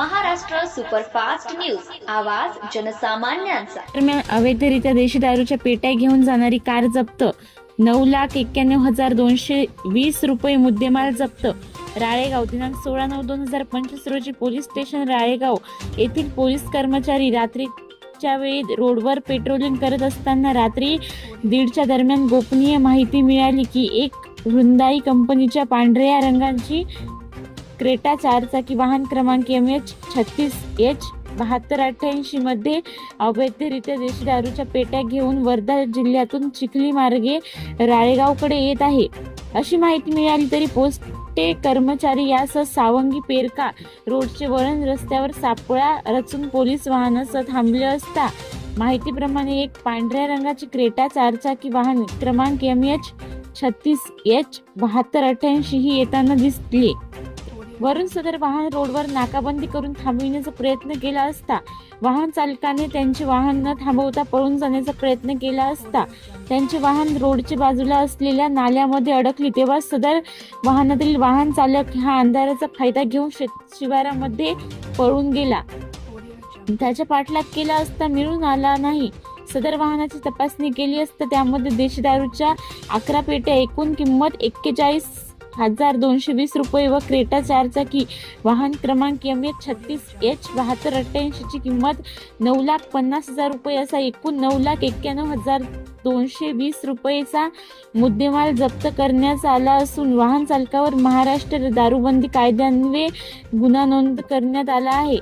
Maharashtra superfast news. आवाज जनसामान्यांचा. दरम्यान अवैधरित्या देशी दारूच्या पेट्या घेऊन जाणारी कार जप्त. नऊ लाख एक्क्याण्णव हजार दोनशे वीस रुपये मुद्देमाल जप्त. राळेगाव दिनांक सोळा नऊ दोन हजार पंचवीस रोजी पोलीस स्टेशन राळेगाव येथील पोलीस कर्मचारी रात्रीच्या वेळी रोडवर पेट्रोलिंग करत असताना रात्री दीडच्या दरम्यान गोपनीय माहिती मिळाली की एक वृंदाई कंपनीच्या पांढऱ्या रंगांची क्रेटा चारचाकी वाहन क्रमांक एम एच छत्तीस एच बहात्तर अठ्ठ्याऐंशी मध्ये अवैधरित्या देशी दारूच्या पेट्या घेऊन वर्धा जिल्ह्यातून चिखली मार्गे राळेगावकडे येत आहे. अशी माहिती मिळाली तरी पोस्टे कर्मचारी यासह सावंगी पेरका रोडचे वळण रस्त्यावर सापळा रचून पोलीस वाहनासह थांबले असता माहितीप्रमाणे एक पांढऱ्या रंगाची क्रेटा चारचाकी वाहन क्रमांक एम एच छत्तीस एच बहात्तर अठ्ठ्याऐंशी ही येताना दिसली. वरून सदर वाहन रोडवर नाकाबंदी करून थांबविण्याचा प्रयत्न केला असता वाहन चालकाने त्यांचे वाहन न थांबवता पळून जाण्याचा प्रयत्न केला असता त्यांचे वाहन रोडच्या बाजूला असलेल्या नाल्यामध्ये अडकली तेव्हा सदर वाहनातील वाहन चालक हा अंधाराचा फायदा घेऊन शेत शिवारामध्ये पळून गेला. त्याच्या पाठलाग केला असता मिळून आला नाही. सदर वाहनाची तपासणी केली असता त्यामध्ये देशी दारूच्या अकरा पेट्या एकूण किंमत एक्केचाळीस हजार दोनशे वीस रुपये व क्रेटा चारचाकी वाहन क्रमांक एम एच छत्तीस एच बहात्तर अठ्ठ्याऐंशीची किंमत नऊ लाख पन्नास हजार रुपये असा एकूण नऊ लाख एक्क्याण्णव हजार दोनशे वीस रुपयेचा मुद्देमाल जप्त करण्यात आला असून वाहन चालकावर महाराष्ट्र दारूबंदी कायद्यान्वये गुन्हा नोंद करण्यात आला आहे.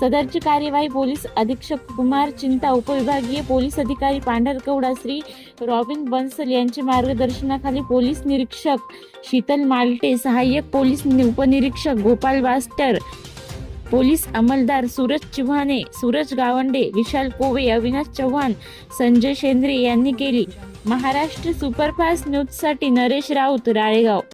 सदरची कार्यवाही पोलीस अधीक्षक कुमार चिंता उपविभागीय पोलीस अधिकारी पांढरकवडा श्री रॉबिन बन्सल यांच्या मार्गदर्शनाखाली पोलीस निरीक्षक शीतल मालटे सहाय्यक पोलीस उपनिरीक्षक गोपाल वास्टर पोलीस अंमलदार सूरज चिव्हाणे सूरज गावंडे विशाल कोवे अविनाश चव्हाण संजय शेंद्रे यांनी केली. महाराष्ट्र सुपरफास्ट न्यूजसाठी नरेश राऊत राळेगाव.